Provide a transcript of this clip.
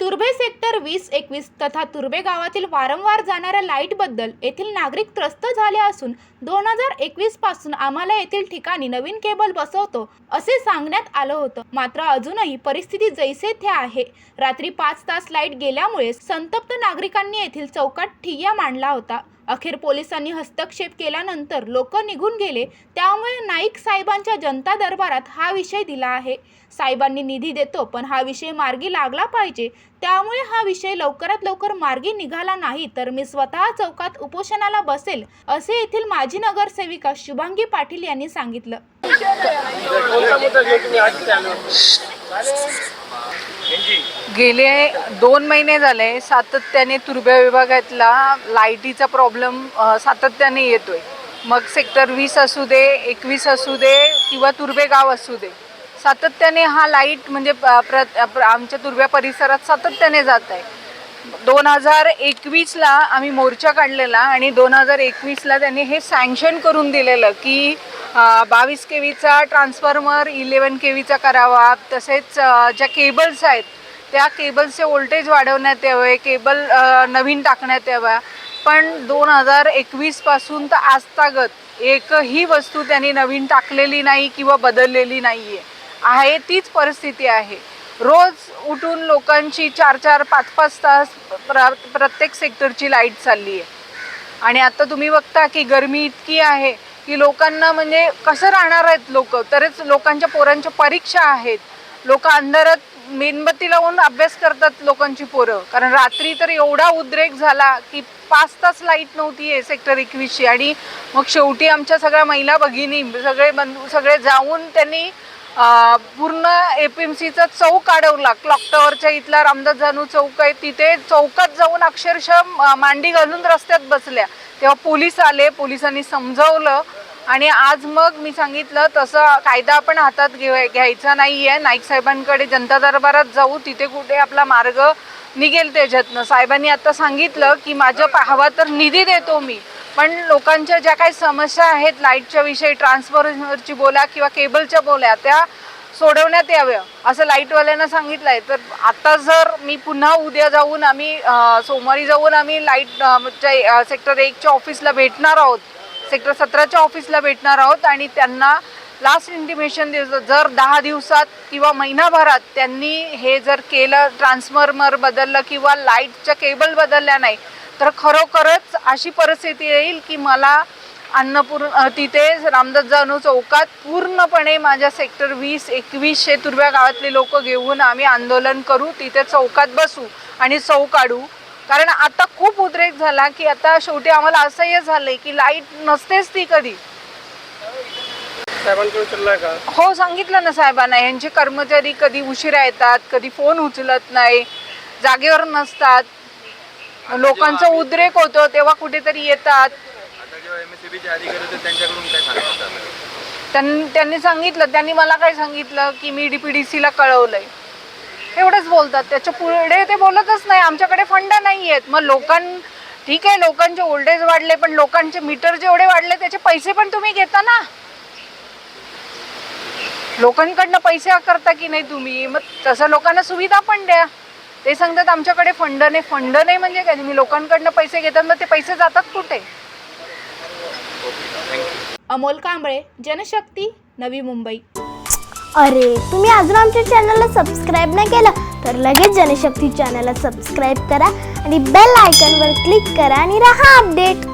Turbhe sector वीस एकवीस तथा तुर्भे गावातील वारंवार जाणाऱ्या लाईटबद्दल येथील नागरिक त्रस्त झाले असून दोन हजार एकवीसपासून आम्हाला येथील ठिकाणी नवीन केबल बसवतो असे सांगण्यात आलं होतं. मात्र अजूनही परिस्थिती जैसे थे आहे. रात्री पाच तास लाइट गेल्यामुळे संतप्त नागरिकांनी येथील चौकात ठिय्या मांडला होता. अखेर पोलिसांनी हस्तक्षेप केल्यानंतर लोक निघून गेले. त्यामुळे नाईक साहेबांच्या जनता दरबारात हा विषय दिला आहे. साहेबांनी निधी देतो पण हा विषय मार्गी लागला पाहिजे. त्यामुळे हा विषय लवकरात लवकर मार्गी निघाला नाही तर मी स्वतः चौकात उपोषणाला बसेल असे येथील माजी नगरसेविका शुभांगी पाटील यांनी सांगितलं. गेले दोन महिने झाले सातत्याने तुर्भ्या विभागातला लाईटीचा प्रॉब्लेम सातत्याने येतोय. मग सेक्टर वीस असू दे एकवीस असू दे किंवा तुर्भे गाव असू दे सातत्याने हा लाइट म्हणजे प्र प्र- आमच्या तुर्भ्या परिसरात सातत्याने जात आहे. दोन हजार एकवीसला आम्ही मोर्चा काढलेला आणि दोन हजार एकवीसला त्यांनी हे सँक्शन करून दिलेलं की बावीस के व्हीचा ट्रान्सफॉर्मर इलेवन के व्हीचा करावा. तसेच ज्या केबल्स आहेत त्या केबल्सचे व्होल्टेज वाढवण्यात यावे केबल नवीन टाकण्यात याव्या पण दोन हजार एकवीसपासून तर आजतागत एकही वस्तू त्यांनी नवीन टाकलेली नाही किंवा बदललेली नाही आहे आहे तीच परिस्थिती आहे. रोज उठून लोकांची चार चार पाच पाच तास प्र प्रत्येक सेक्टरची लाइट चालली आहे आणि आता तुम्ही बघता की गरमी इतकी आहे की लोकांना म्हणजे कसं राहणार आहेत लोक? तरच लोकांच्या पोरांच्या परीक्षा आहेत. लोक अंधारात मेणबत्ती लावून अभ्यास करतात लोकांची पोरं. कारण रात्री तर एवढा उद्रेक झाला की पाच तास लाइट नव्हती आहे सेक्टर एकवीसची. आणि मग शेवटी आमच्या सगळ्या महिला भगिनी सगळे बंधू सगळे जाऊन त्यांनी पूर्ण ए पी एम सीचा चौक अडवला क्लॉक टॉवरच्या इथला रामदास जानू चौक आहे. तिथे चौकात जाऊन अक्षरशः मांडी घालून रस्त्यात बसल्या. तेव्हा पोलीस आले. पोलिसांनी समजावलं. आणि आज मग मी सांगितलं तसं कायदा आपण हातात घे घ्यायचा नाही आहे नाईक साहेबांकडे जनता दरबारात जाऊ. तिथे कुठे आपला मार्ग निघेल त्याच्यातनं. साहेबांनी आता सांगितलं की माझं पाहावा तर निधी देतो मी. पण लोकांच्या ज्या काही समस्या आहेत लाईटच्या विषयी ट्रान्सफॉर्मरची बोला किंवा केबलच्या बोल्या त्या सोडवण्यात याव्या असं लाईटवाल्यांना सांगितलं आहे तर आता जर मी पुन्हा उद्या जाऊन आम्ही सोमवारी जाऊन आम्ही लाइट सेक्टर एकच्या ऑफिसला भेटणार आहोत सेक्टर सतराच्या ऑफिसला भेटणार आहोत आणि त्यांना लास्ट इंटिमेशन दिवस जर दहा दिवसात किंवा महिनाभरात त्यांनी हे जर केलं ट्रान्सफॉर्मर बदललं किंवा लाईटच्या केबल बदलल्या नाही तर खरोखरच अशी परिस्थिती येईल की मला अन्नपूर्ण तिथे रामदास जानू चौकात पूर्णपणे माझ्या सेक्टर वीस एकवीसशे तुर्भ्या गावातले लोक घेऊन आम्ही आंदोलन करू तिथे चौकात बसू आणि चौ काढू. कारण आता खूप उद्रेक झाला की आता शेवटी आम्हाला असह्य झालंय की लाइट नसतेच ती कधी. हो सांगितलं ना साहेबांना. यांचे कर्मचारी कधी उशिरा येतात कधी फोन उचलत नाही जागेवर नसतात. लोकांचा उद्रेक होतो तेव्हा कुठेतरी येतात? त्यां त्यांनी सांगितलं त्यांनी मला काय सांगितलं की मी डीपीडीसीला कळवलंय. एवढंच बोलतात. त्याच्या पुढे ते बोलतच नाही. आमच्याकडे फंड नाही आहेत मग लोकां ठीक आहे लोकांचे ओल्डेज वाढले पण लोकांचे मीटर जेवढे वाढले त्याचे पैसे पण तुम्ही घेता ना? लोकांकडनं पैसे करता की नाही तुम्ही? मग तसं लोकांना सुविधा पण द्या. ते सांगतात आमच्याकडे फंड नाही फंड नाही म्हणजे काय? तुम्ही लोकांकडनं पैसे घेतात मग ते पैसे जातात कुठे? अमोल कांबळे जनशक्ती नवी मुंबई. अरे तुम्ही अजून आमच्या चॅनलला सबस्क्राईब नाही केलं तर लगेच जनशक्ती चॅनलला सबस्क्राईब करा आणि बेल आयकॉनवर क्लिक करा आणि राहा अपडेट